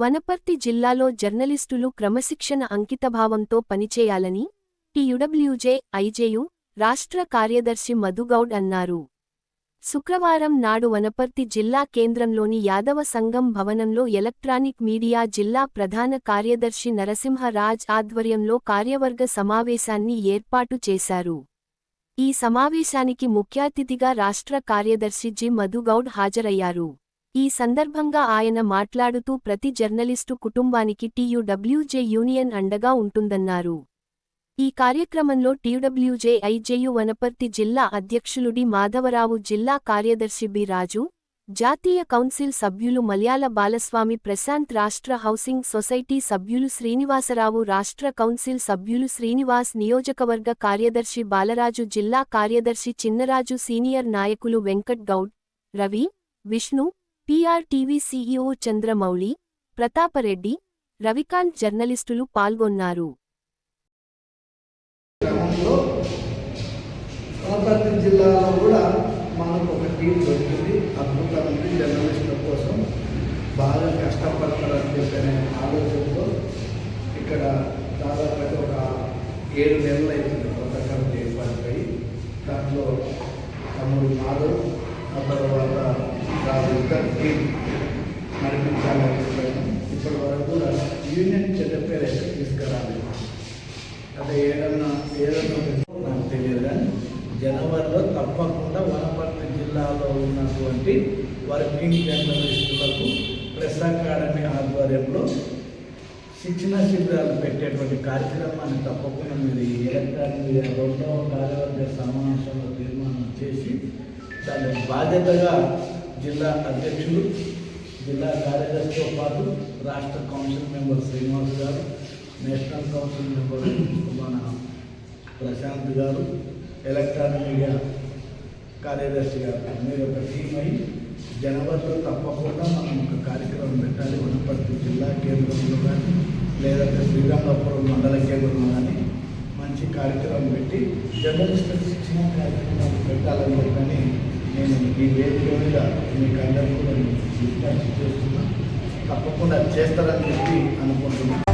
వనపర్తి జిల్లాలో జర్నలిస్టులు క్రమశిక్షణ అంకితభావంతో పనిచేయాలని టీయుడబ్ల్యూజే ఐజేయు రాష్ట్ర కార్యదర్శి మధుగౌడ్ అన్నారు. శుక్రవారం నాడు వనపర్తి జిల్లా కేంద్రంలోని యాదవ సంఘం భవనంలో ఎలక్ట్రానిక్ మీడియా జిల్లా ప్రధాన కార్యదర్శి నరసింహరాజ్ ఆధ్వర్యంలో కార్యవర్గ సమావేశాన్ని ఏర్పాటు చేశారు. ఈ సమావేశానికి ముఖ్యాతిథిగా రాష్ట్ర కార్యదర్శి జి మధుగౌడ్ హాజరయ్యారు. ఈ సందర్భంగా ఆయన మాట్లాడుతూ ప్రతి జర్నలిస్టు కుటుంబానికి టీయుడబ్ల్యూజే యూనియన్ అండగా ఉంటుందన్నారు. ఈ కార్యక్రమంలో టీయుడబ్ల్యూజే ఐజేయు వనపర్తి జిల్లా అధ్యక్షులు డి మాధవరావు జిల్లా కార్యదర్శి బి రాజు జాతీయ కౌన్సిల్ సభ్యులు మలయాళ బాలస్వామి ప్రశాంత్ రాష్ట్ర హౌసింగ్ సొసైటీ సభ్యులు శ్రీనివాసరావు రాష్ట్ర కౌన్సిల్ సభ్యులు శ్రీనివాస్ నియోజకవర్గ కార్యదర్శి బాలరాజు జిల్లా కార్యదర్శి చిన్నరాజు సీనియర్ నాయకులు వెంకట్ గౌడ్ రవి విష్ణు పీఆర్టీవీ సీఈఓ చంద్రమౌళి ప్రతాపరెడ్డి రవికాంత్ జర్నలిస్టులు పాల్గొన్నారు. జిల్లాలో కూడా మనకు ఒక టీం దొరికింది. జర్నలిస్టుల కోసం బాగా కష్టపడతారని చెప్పిన ఆలోచనతో ఇక్కడ దాదాపు ఒక ఏడు నెలలు అవుతుంది కొత్త కమిటీ ఏర్పాటుపై దాంట్లో తమ్ముడు మాధవ్ ఆ తర్వాత రాజు నడిపించాలని ఇప్పటి వరకు కూడా యూనియన్ చెడ్డ పేరు ఎక్కడ తీసుకురాలేదు అంటే ఏదన్నా ఏదన్నా నాకు తెలియదు కానీ జనవరిలో తప్పకుండా వనపర్తి జిల్లాలో ఉన్నటువంటి వర్కింగ్ జర్నలిస్టులకు ప్రెస్ అకాడమీ ఆధ్వర్యంలో శిక్షణ శిబిరాలు పెట్టేటువంటి కార్యక్రమాన్ని తప్పకుండా మీరు ఈ ఎలక్ట్రానిక్ రెండవ కార్యవర్గ సమావేశంలో తీర్మానం చేసి దాని బాధ్యతగా జిల్లా అధ్యక్షులు జిల్లా కార్యదర్శితో పాటు రాష్ట్ర కౌన్సిల్ మెంబర్ శ్రీనివాస్ గారు నేషనల్ కౌన్సిల్ మెంబర్ మన ప్రశాంత్ గారు ఎలక్ట్రానిక్ మీడియా కార్యదర్శి గారు. మీరు ఒక టీం అయి జనవరిలో తప్పకుండా మనం ఒక కార్యక్రమం పెట్టాలి. వనపర్తి జిల్లా కేంద్రంలో కానీ లేదంటే శ్రీరామపురం మండల కేంద్రంలో కానీ మంచి కార్యక్రమం పెట్టి జర్నలిస్టుల శిక్షణ కార్యక్రమాలు పెట్టాలని చెప్పని ఈ వేదిక మీద మీకు అందరికీ కూడా విజ్ఞప్తి చేస్తున్నా. తప్పకుండా చేస్తారని చెప్పి అనుకుంటున్నాను